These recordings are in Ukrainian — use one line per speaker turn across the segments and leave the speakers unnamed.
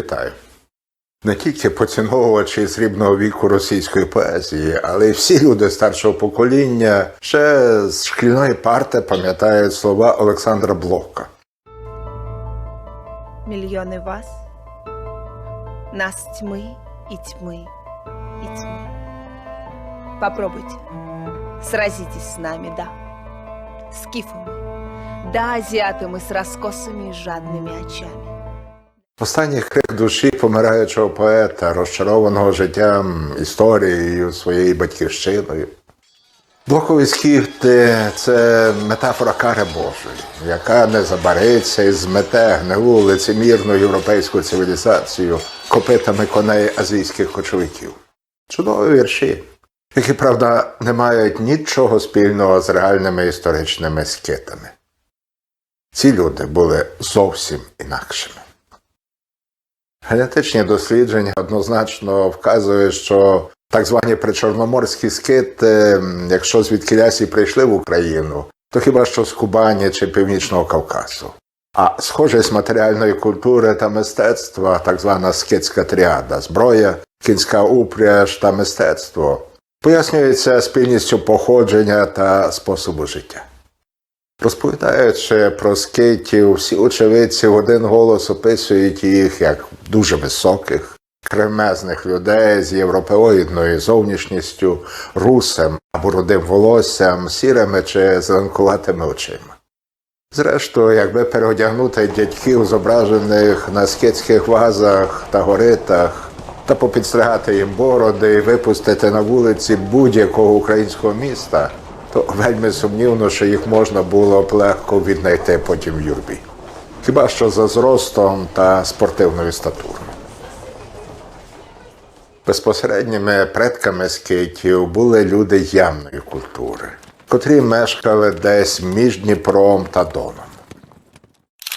Вітаю. Не тільки поціновувачі срібного віку російської поезії, але й всі люди старшого покоління ще з шкільної парти пам'ятають слова Олександра Блока.
Миллионы вас, нас тьмы и тьмы и тьмы. Попробуйте, сразитесь с нами, да. Скифы мы, да, азиаты мы с раскосыми и жадными очами.
Останній крик душі помираючого поета, розчарованого життям, історією, своєю батьківщиною. Блокові схід це метафора кари Божої, яка не забариться і змете гнилу лицемірну європейську цивілізацію копитами коней азійських кочовиків. Чудові вірші, які, правда, не мають нічого спільного з реальними історичними скитами. Ці люди були зовсім інакшими. Генетичні дослідження однозначно вказують, що так звані причорноморські скити, якщо звідкилясь і прийшли в Україну, то хіба що з Кубані чи Північного Кавказу. А схожість матеріальної культури та мистецтва, так звана скитська тріада, зброя, кінська упряж та мистецтво, пояснюється спільністю походження та способу життя. Розповідаючи про скитів, всі очевидці в один голос описують їх як дуже високих, кремезних людей з європеоїдною зовнішністю, русем або рудим волоссям, сірими чи зеленкуватими очима. Зрештою, якби переодягнути дядьків, зображених на скитських вазах та горитах, та попідстригати їм бороди і випустити на вулиці будь-якого українського міста, то вельми сумнівно, що їх можна було б легко віднайти потім в юрбі. Хіба що за зростом та спортивною статурою. Безпосередніми предками скитів були люди явної культури, котрі мешкали десь між Дніпром та Доном.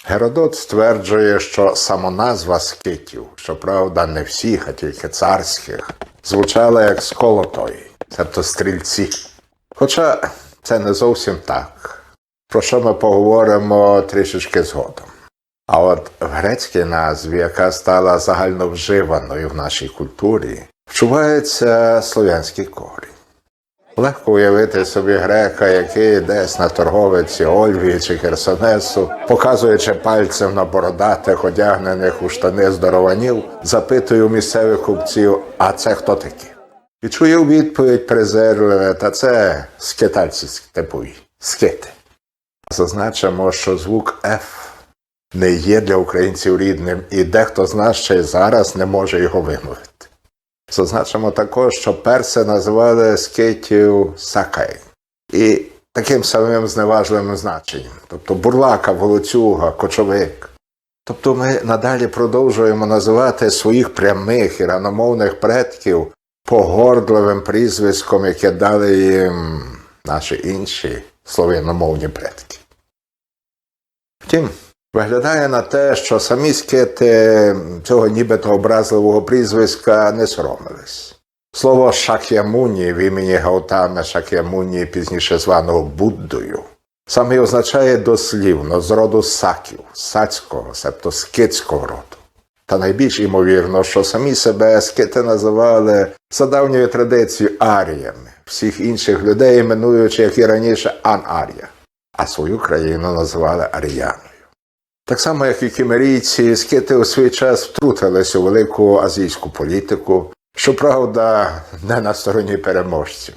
Геродот стверджує, що самоназва скитів, щоправда, не всіх, а тільки царських, звучала як сколотої, тобто стрільці. Хоча це не зовсім так, про що ми поговоримо трішечки згодом. А от в грецькій назві, яка стала загальновживаною в нашій культурі, вчувається слов'янський корінь. Легко уявити собі грека, який десь на торговиці Ольвії чи Херсонесу, показуючи пальцем на бородатих, одягнених у штани здорованів, запитує у місцевих купців, а це хто такі? І чує відповідь презирливе, та це скитальці степові, скити. Зазначимо, що звук F не є для українців рідним, і дехто з нас ще й зараз не може його вимовити. Зазначимо також, що перси називали скитів сакай. І таким самим зневажливим значенням, тобто бурлака, волоцюга, кочовик. Тобто ми надалі продовжуємо називати своїх прямих і раномовних предків погордливим прізвиськом, яке дали їм наші інші слов'яномовні предки. Втім, виглядає на те, що самі скити цього нібито образливого прізвиська не соромились. Слово Шак'ямуні в імені Гаутами Шак'ямуні, пізніше званого Буддою, саме означає дослівно з роду саків, сацького, себто скитського роду. Та найбільш імовірно, що самі себе скити називали за давньою традицією аріями, всіх інших людей іменуючи, як і раніше, Ан-Арія, а свою країну називали Аріяною. Так само, як і кімерійці, скити у свій час втрутились у велику азійську політику, щоправда, не на стороні переможців.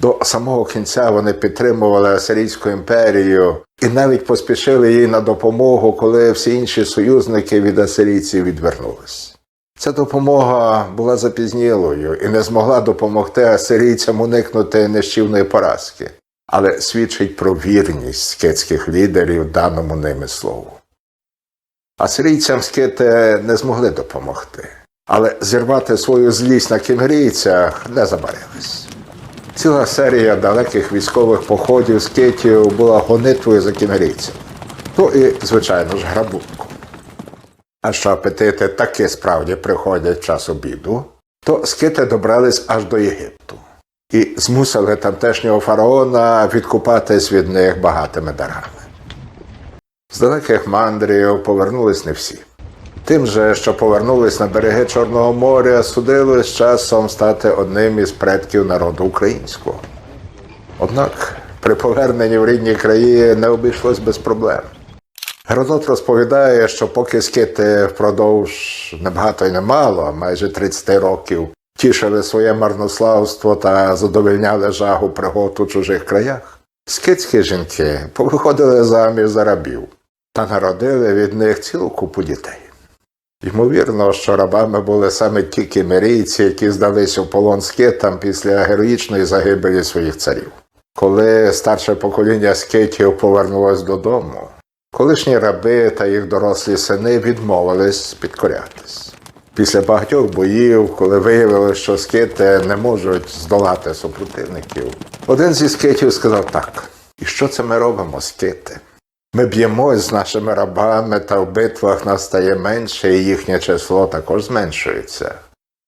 До самого кінця вони підтримували Асирійську імперію і навіть поспішили їй на допомогу, коли всі інші союзники від асирійців відвернулись. Ця допомога була запізнілою і не змогла допомогти асирійцям уникнути нищівної поразки, але свідчить про вірність скитських лідерів даному ними слову. Асирійцям скити не змогли допомогти, але зірвати свою злість на кімгрійцях не забарились. Ціла серія далеких військових походів з скитів була гонитвою за кімерійцями. Ну і, звичайно ж, грабунком. А що апетити таки справді приходять час обіду, то скити добрались аж до Єгипту і змусили тамтешнього фараона відкупатись від них багатими дарами. З далеких мандрів повернулись не всі. Тим же, що повернулись на береги Чорного моря, судили з часом стати одним із предків народу українського. Однак при поверненні в рідні краї не обійшлось без проблем. Геродот розповідає, що поки скити впродовж небагато й немало, майже 30 років, тішили своє марнославство та задовольняли жагу пригод у чужих краях, скитські жінки повиходили заміж за рабів та народили від них цілу купу дітей. Ймовірно, що рабами були саме ті кімерійці, які здались у полон скитам після героїчної загибелі своїх царів. Коли старше покоління скитів повернулось додому, колишні раби та їх дорослі сини відмовились підкорятись. Після багатьох боїв, коли виявили, що скити не можуть здолати супротивників, один зі скитів сказав так: і що це ми робимо, скити? Ми б'ємось з нашими рабами, та в битвах нас стає менше, і їхнє число також зменшується.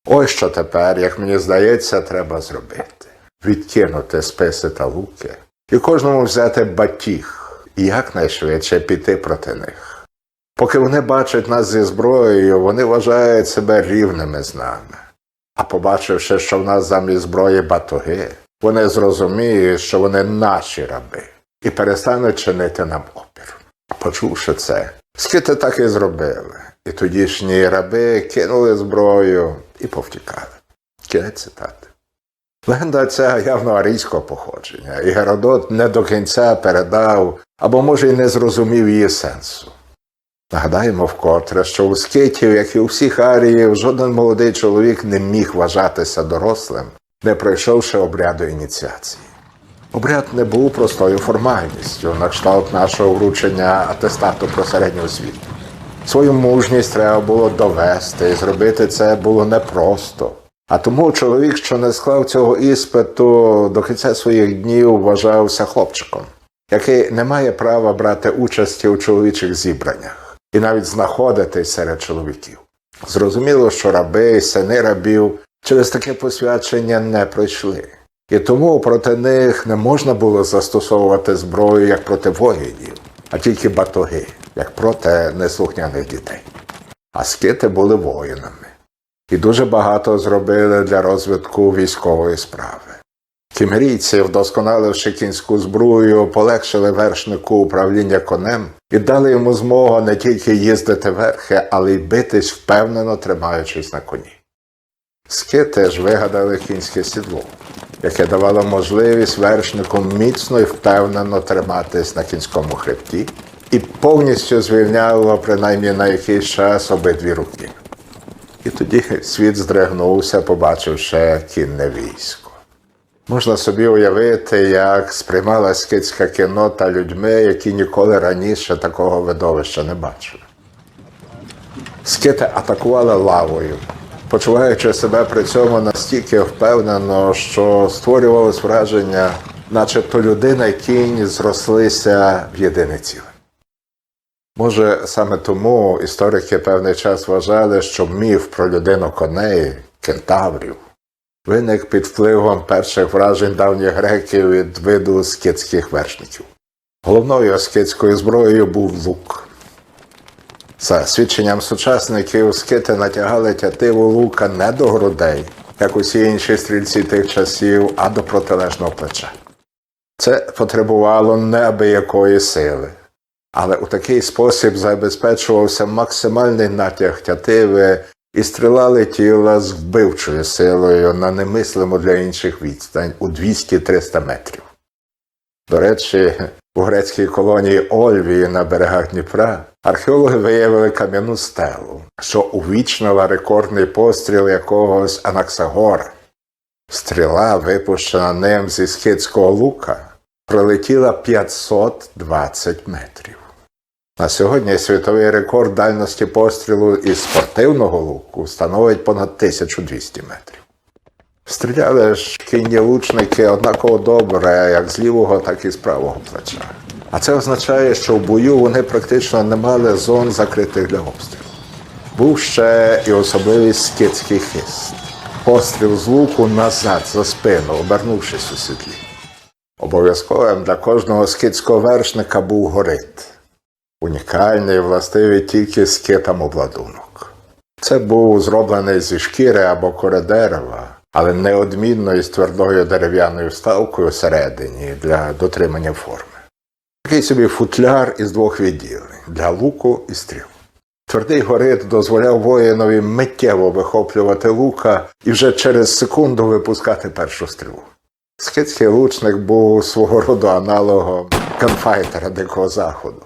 Ось що тепер, як мені здається, треба зробити: відкинути списи та луки, і кожному взяти батіг, і якнайшвидше піти проти них. Поки вони бачать нас зі зброєю, вони вважають себе рівними з нами. А побачивши, що в нас замість зброї батоги, вони зрозуміють, що вони наші раби, і перестануть чинити нам опір. Почувши це, скити так і зробили, і тодішні раби кинули зброю і повтікали. Кінець цитати. Легенда ця явно арійського походження, і Геродот не до кінця передав або, може, й не зрозумів її сенсу. Нагадаємо вкотре, що у скитів, як і у всіх аріїв, жоден молодий чоловік не міг вважатися дорослим, не пройшовши обряду ініціації. Обряд не був простою формальністю на кшталт нашого вручення атестату про середню освіту. Свою мужність треба було довести, і зробити це було непросто. А тому чоловік, що не склав цього іспиту, до кінця своїх днів вважався хлопчиком, який не має права брати участі у чоловічих зібраннях і навіть знаходитись серед чоловіків. Зрозуміло, що раби сини рабів через таке посвячення не пройшли. І тому проти них не можна було застосовувати зброю як проти воїнів, а тільки батоги, як проти неслухняних дітей. А скити були воїнами і дуже багато зробили для розвитку військової справи. Кімерійці, вдосконаливши кінську зброю, полегшили вершнику управління конем і дали йому змогу не тільки їздити верхи, але й битись впевнено тримаючись на коні. Скити ж вигадали кінське сідло, яке давало можливість вершнику міцно і впевнено триматись на кінському хребті і повністю звільняло принаймні на якийсь час обидві руки. І тоді світ здригнувся, побачивши кінне військо. Можна собі уявити, як сприймала скитська кінота людьми, які ніколи раніше такого видовища не бачили. Скити атакували лавою, почуваючи себе при цьому настільки впевнено, що створювалось враження, начебто людина і кінь зрослися в єдине ціле. Може, саме тому історики певний час вважали, що міф про людину коней, кентаврів, виник під впливом перших вражень давніх греків від виду скитських вершників. Головною скитською зброєю був лук. За свідченням сучасників, скити натягали тятиву лука не до грудей, як усі інші стрільці тих часів, а до протилежного плеча. Це потребувало неабиякої сили. Але у такий спосіб забезпечувався максимальний натяг тятиви, і стріла летіла з вбивчою силою на немислиму для інших відстань у 200-300 метрів. До речі, у грецькій колонії Ольвії на берегах Дніпра археологи виявили кам'яну стелу, що увічнила рекордний постріл якогось Анаксагора. Стріла, випущена ним зі східського лука, пролетіла 520 метрів. На сьогодні світовий рекорд дальності пострілу із спортивного луку становить понад 1200 метрів. Стріляли ж кінні однаково добре, як з лівого, так і з правого плеча. А це означає, що в бою вони практично не мали зон закритих для обстрілу. Був ще і особливий скитський хист. Постріл з луку назад за спину, обернувшись у сідлі. Обов'язковим для кожного скитського вершника був горит. Унікальний, властивий тільки скитам обладунок. Це був зроблений зі шкіри або кори дерева, але неодмінно із твердою дерев'яною вставкою всередині для дотримання форми. Такий собі футляр із двох відділень для луку і стріл. Твердий горит дозволяв воїнові миттєво вихоплювати лука і вже через секунду випускати першу стрілу. Скитський лучник був свого роду аналогом ганфайтера Дикого Заходу.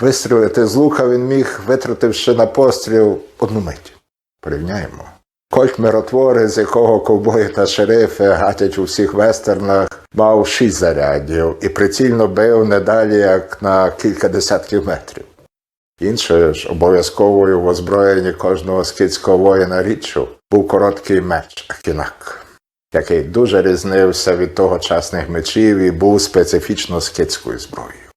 Вистрілити з лука він міг, витративши на постріл одну мить. Порівняємо. Кольт миротворець, якого ковбої та шерифи гатять у всіх вестернах, мав шість зарядів і прицільно бив не далі, як на кілька десятків метрів. Іншою ж обов'язковою в озброєнні кожного скітського воїна річчю був короткий меч Акінак, який дуже різнився від тогочасних мечів і був специфічно скітською зброєю.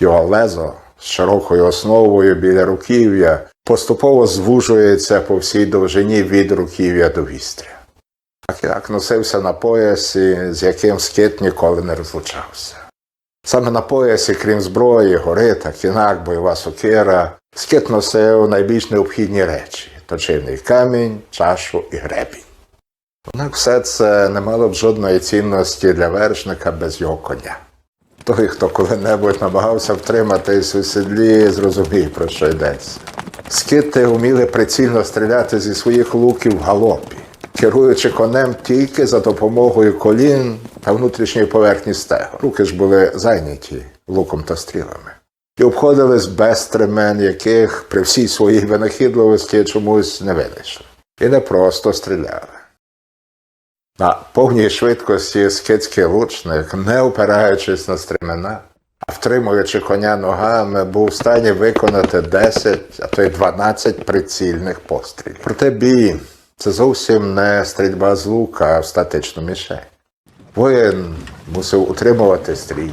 Його лезо з широкою основою біля руків'я поступово звужується по всій довжині від руків'я до вістря. Акінак носився на поясі, з яким скит ніколи не розлучався. Саме на поясі, крім зброї, горита, кінак, бойова сокира, скит носив найбільш необхідні речі точильний камінь, чашу і гребінь. Однак все це не мало б жодної цінності для вершника без його коня. Той, хто коли-небудь намагався втриматись у седлі, зрозуміє, про що йдеться. Скити вміли прицільно стріляти зі своїх луків в галопі, керуючи конем тільки за допомогою колін та внутрішньої поверхні стегу. Руки ж були зайняті луком та стрілами. І обходились без стремен, яких при всій своїй винахідливості чомусь не винайшли. І не просто стріляли. На повній швидкості скитський лучник, не опираючись на стремена, втримуючи коня ногами, був в стані виконати 10, а то й 12 прицільних пострілів. Проте бій це зовсім не стрільба з лука, а в статичну мішень. Воїн мусив утримувати стрій,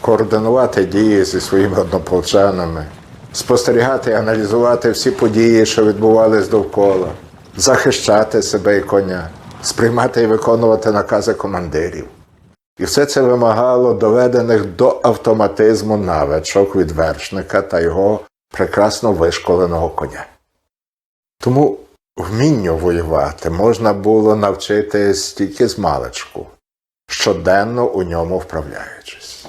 координувати дії зі своїми однополчанами, спостерігати і аналізувати всі події, що відбувались довкола, захищати себе і коня, сприймати і виконувати накази командирів. І все це вимагало доведених до автоматизму навичок від вершника та його прекрасно вишколеного коня. Тому вмінню воювати можна було навчитись тільки з маличку, щоденно у ньому вправляючись.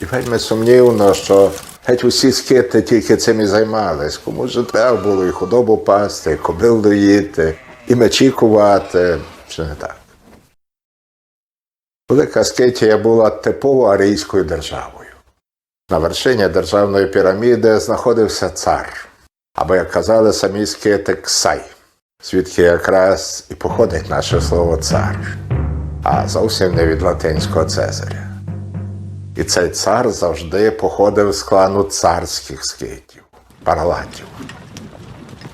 І вельми сумнівно, що геть усі скити тільки цим і займались, кому ж треба було і худобу пасти, і кобил доїти, і мечі кувати, чи не так. Велика Скитія була типово арійською державою. На вершині державної піраміди знаходився цар, або, як казали самі скити, Ксай, звідки якраз і походить наше слово цар, а зовсім не від латинського Цезаря. І цей цар завжди походив з клану царських скитів, паралатів.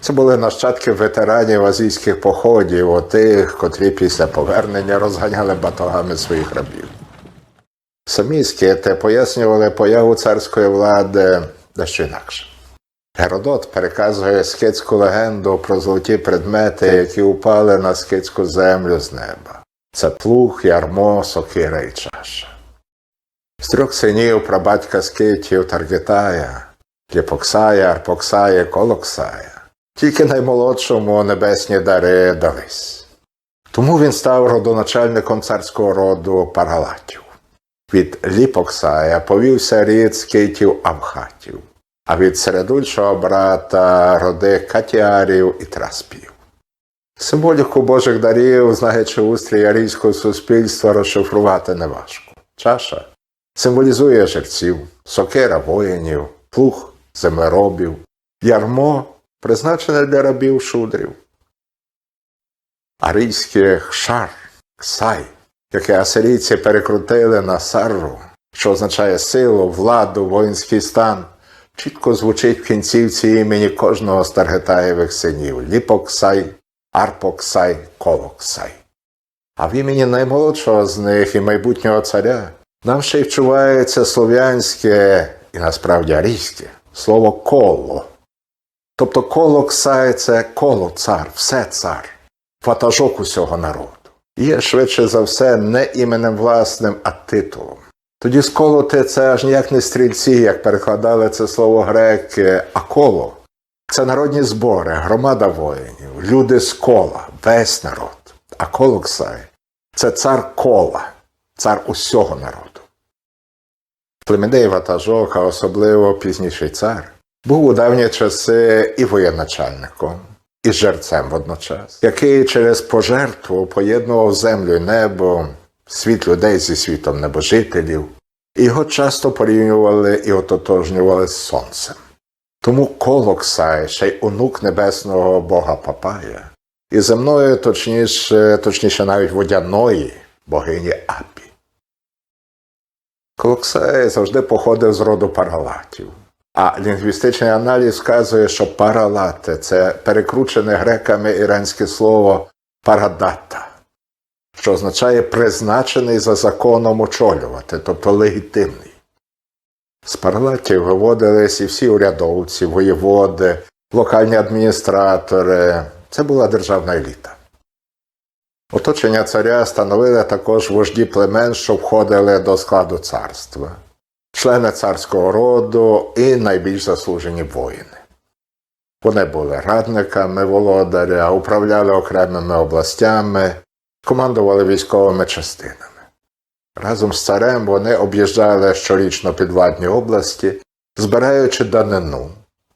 Це були нащадки ветеранів азійських походів, отих, котрі після повернення розганяли батогами своїх рабів. Самі скити пояснювали появу царської влади дещо інакше. Геродот переказує скитську легенду про золоті предмети, які упали на скитську землю з неба. Це плуг, ярмо, сокира і чаша. З трьох синів прабатька скитів Таргетая, Ліпоксая, Арпоксая, Колоксая. Тільки наймолодшому небесні дари дались. Тому він став родоначальником царського роду Паралатів. Від Ліпоксая повівся рід скитів Авхатів, а від середульшого брата роди Катіарів і Траспів. Символіку Божих дарів, знаючи устрій арійського суспільства, розшифрувати неважко. Чаша символізує жерців, сокира воїнів, плуг землеробів, ярмо призначене для рабів шудрів. Арійське хшар, ксай, яке асирійці перекрутили на сарру, що означає силу, владу, воїнський стан, чітко звучить в кінцівці імені кожного з Таргетаєвих синів Ліпоксай, Арпоксай, Колоксай. А в імені наймолодшого з них і майбутнього царя нам ще й вчувається слов'янське і насправді арійське слово коло. Тобто коло Ксай – це коло цар, все цар, ватажок усього народу. Є швидше за все не іменем власним, а титулом. Тоді сколоти це аж ніяк не стрільці, як перекладали це слово греки, а коло. Це народні збори, громада воїнів, люди з кола, весь народ. А Колоксай це цар кола, цар усього народу. Племедей ватажок, а особливо пізніший цар, був у давні часи і воєначальником, і жерцем водночас, який через пожертву поєднував землю і небо, світ людей зі світом небожителів, його часто порівнювали і ототожнювали з сонцем. Тому Колоксай, ще й онук небесного бога Папая, і земної, точніше, точніше навіть водяної богині Апі. Колоксай завжди походив з роду паралатів. А лінгвістичний аналіз вказує, що паралати це перекручене греками іранське слово парадата, що означає призначений за законом очолювати, тобто легітимний. З паралатів виводились і всі урядовці, воєводи, локальні адміністратори. Це була державна еліта. Оточення царя становили також вожді племен, що входили до складу царства, члени царського роду і найбільш заслужені воїни. Вони були радниками володаря, управляли окремими областями, командували військовими частинами. Разом з царем вони об'їжджали щорічно підвладні області, збираючи данину,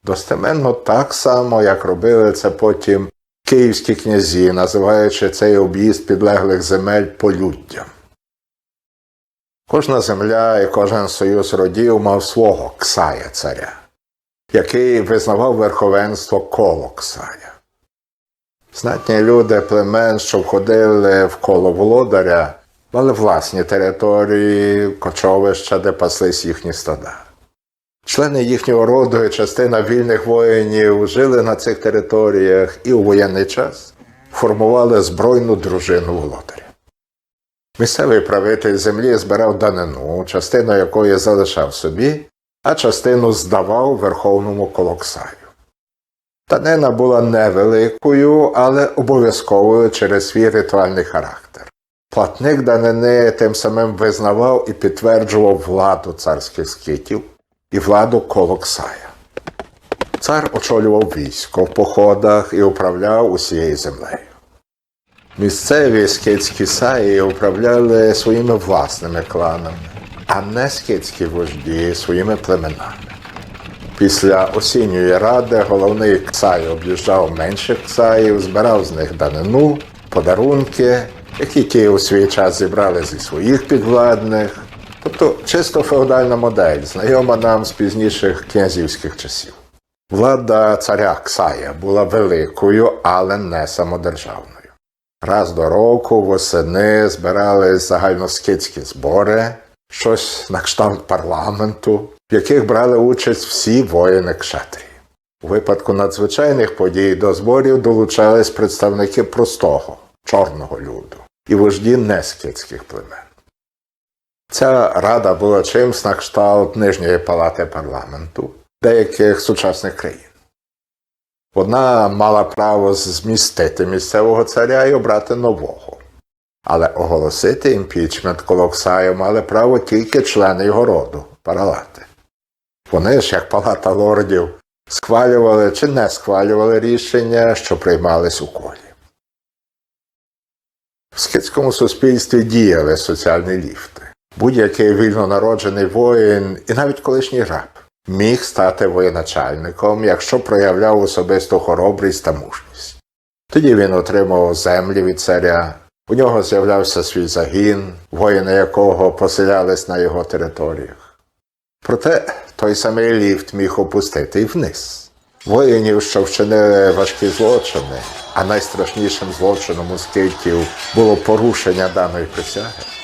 достеменно так само, як робили це потім київські князі, називаючи цей об'їзд підлеглих земель полюддям. Кожна земля і кожен союз родів мав свого ксая царя, який визнавав верховенство коло ксая. Знатні люди племен, що входили в коло володаря, мали власні території, кочовища, де паслись їхні стада. Члени їхнього роду і частина вільних воїнів жили на цих територіях і у воєнний час формували збройну дружину володаря. Місцевий правитель землі збирав данину, частину якої залишав собі, а частину здавав верховному колоксаю. Данина була невеликою, але обов'язковою через свій ритуальний характер. Платник данини тим самим визнавав і підтверджував владу царських скитів і владу Колоксая. Цар очолював військо в походах і управляв усією землею. Місцеві скитські саї управляли своїми власними кланами, а не скитські вожді своїми племенами. Після осінньої ради головний ксай об'їжджав менших ксаїв, збирав з них данину, подарунки, які ті у свій час зібрали зі своїх підвладних, тобто чисто феодальна модель, знайома нам з пізніших князівських часів. Влада царя Ксая була великою, але не самодержавною. Раз до року восени збирались загальноскидські збори, щось на кшталт парламенту, в яких брали участь всі воїни кшатрії. У випадку надзвичайних подій до зборів долучались представники простого, чорного люду і вожді нескидських племен. Ця рада була чимсь на кшталт Нижньої палати парламенту деяких сучасних країн. Вона мала право змістити місцевого царя і обрати нового. Але оголосити імпічмент Колоксаю мали право тільки члени його роду, паралати. Вони ж, як палата лордів, схвалювали чи не схвалювали рішення, що приймались у колі. В скидському суспільстві діяли соціальні ліфти. Будь-який вільно народжений воїн і навіть колишній раб міг стати воєначальником, якщо проявляв особисту хоробрість та мужність. Тоді він отримав землі від царя, у нього з'являвся свій загін, воїни якого поселялись на його територіях. Проте той самий ліфт міг опустити і вниз. Воїнів, що вчинили важкі злочини, а найстрашнішим злочином у скитів було порушення даної присяги.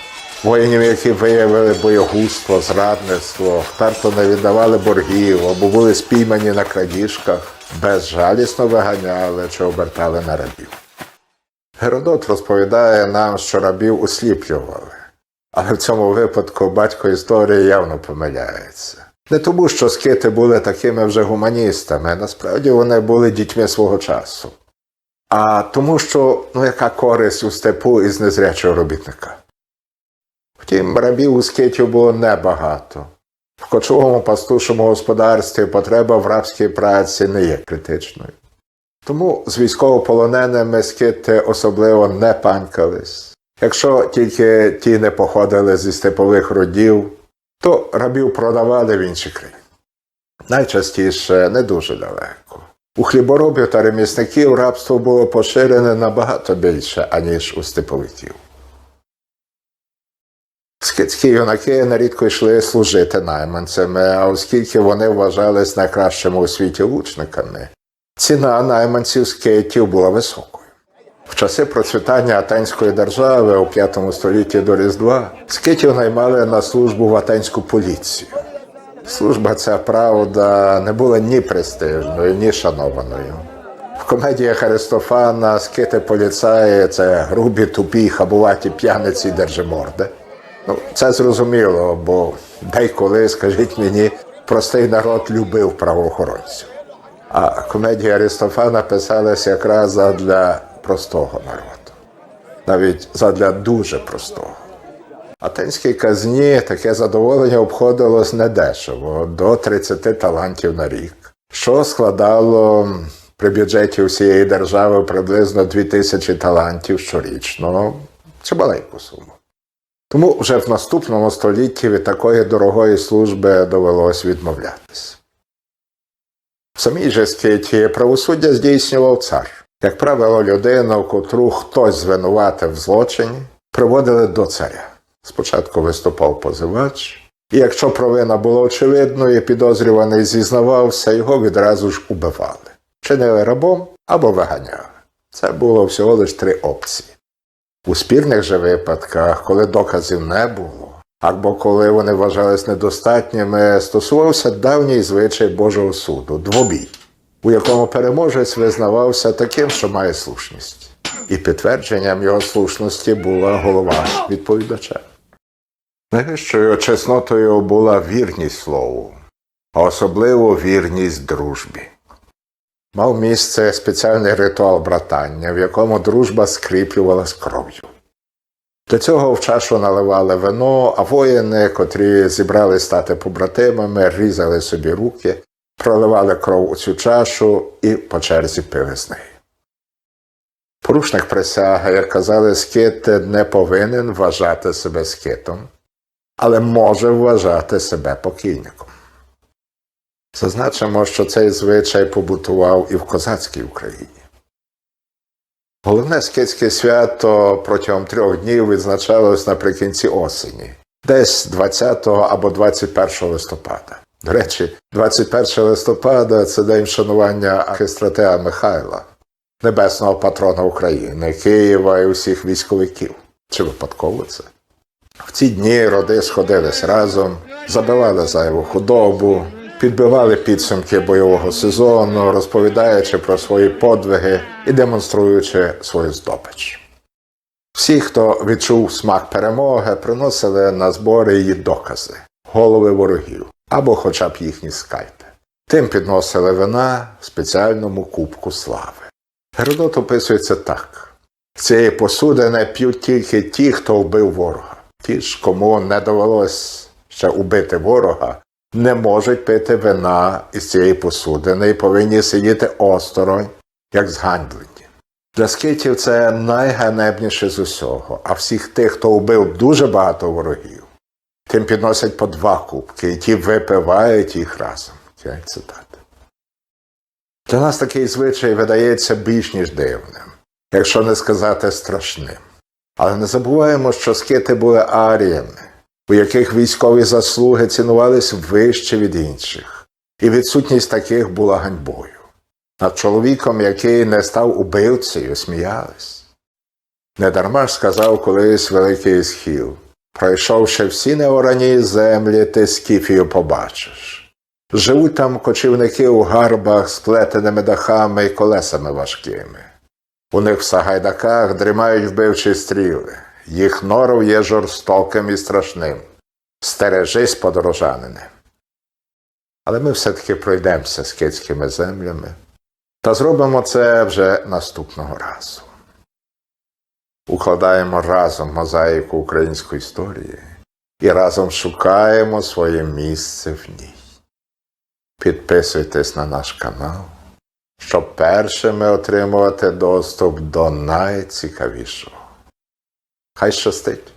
Воїнів, які виявили боєгузтво, зрадництво, вперто не віддавали боргів або були спіймані на крадіжках, безжалісно виганяли чи обертали на рабів. Геродот розповідає нам, що рабів усліплювали, але в цьому випадку батько історії явно помиляється. Не тому, що скити були такими вже гуманістами, насправді вони були дітьми свого часу, а тому, що ну яка користь у степу із незрячого робітника. Втім, рабів у скитів було небагато. В кочовому пастушому господарстві потреба в рабській праці не є критичною. Тому з військовополоненими скити особливо не панькались. Якщо тільки ті не походили зі степових родів, то рабів продавали в інші країни. Найчастіше не дуже далеко. У хліборобів та ремісників рабство було поширене набагато більше, аніж у степовиків. Скидські юнаки нерідко йшли служити найманцями, а оскільки вони вважались найкращими у світі лучниками, ціна найманців скитів була високою. В часи процвітання Атенської держави у V столітті до Різдва скитів наймали на службу в атенську поліцію. Служба ця правда не була ні престижною, ні шанованою. В комедіях Аристофана скити поліцаї це грубі, тупі, хабуваті п'яниці держиморди. Ну, це зрозуміло, бо деколи, скажіть мені, простий народ любив правоохоронців. А комедії Аристофана писалися якраз задля простого народу, навіть задля дуже простого. Атенській казні таке задоволення обходилось недешево до 30 талантів на рік, що складало при бюджеті всієї держави приблизно 2000 талантів щорічно. Це маленьку суму. Тому вже в наступному столітті від такої дорогої служби довелось відмовлятись. В самій же скиті правосуддя здійснював цар. Як правило, людину, котру хтось звинуватив в злочині, приводили до царя. Спочатку виступав позивач, і якщо провина була очевидною, підозрюваний зізнавався, його відразу ж убивали. Чинили рабом або виганяли. Це було всього лише три опції. У спірних же випадках, коли доказів не було, або коли вони вважались недостатніми, стосувався давній звичай Божого суду двобій, у якому переможець визнавався таким, що має слушність. І підтвердженням його слушності була голова відповідача. Найвищою чеснотою була вірність слову, а особливо вірність дружбі. Мав місце спеціальний ритуал братання, в якому дружба скріплювалась кров'ю. До цього в чашу наливали вино, а воїни, котрі зібрали стати побратимами, різали собі руки, проливали кров у цю чашу і по черзі пили з неї. Порушник присяги, як казали скити, не повинен вважати себе скитом, але може вважати себе покійником. Зазначимо, що цей звичай побутував і в козацькій Україні. Головне скитське свято протягом трьох днів відзначалось наприкінці осені, десь 20 або 21 листопада. До речі, 21 листопада це день вшанування архистратеа Михайла, небесного патрона України, Києва і усіх військовиків. Чи випадково це? В ці дні роди сходились разом, забивали зайву худобу, підбивали підсумки бойового сезону, розповідаючи про свої подвиги і демонструючи свою здобич. Всі, хто відчув смак перемоги, приносили на збори її докази, голови ворогів або хоча б їхні скальпи. Тим підносили вина в спеціальному кубку слави. Геродот описується так: з цієї посудини п'ють тільки ті, хто вбив ворога. Ті ж, кому не довелось ще убити ворога, не можуть пити вина із цієї посудини і повинні сидіти осторонь, як зганьблені. Для скитів це найганебніше з усього, а всіх тих, хто вбив дуже багато ворогів, тим підносять по два кубки, і ті випивають їх разом. Цитати. Для нас такий звичай видається більш ніж дивним, якщо не сказати страшним. Але не забуваємо, що скити були аріями, у яких військові заслуги цінувались вище від інших, і відсутність таких була ганьбою. Над чоловіком, який не став убивцею, сміялись. Недарма ж сказав колись великий схіл пройшовши всі неорані землі, ти скіфію побачиш. Живуть там кочівники у гарбах з плетеними дахами і колесами важкими. У них в сагайдаках дрімають вбивчі стріли, їх норов є жорстоким і страшним. Стережись, подорожанине. Але ми все-таки пройдемося скитськими землями та зробимо це вже наступного разу. Укладаємо разом мозаїку української історії і разом шукаємо своє місце в ній. Підписуйтесь на наш канал, щоб першими отримувати доступ до найцікавішого. Kaiser State.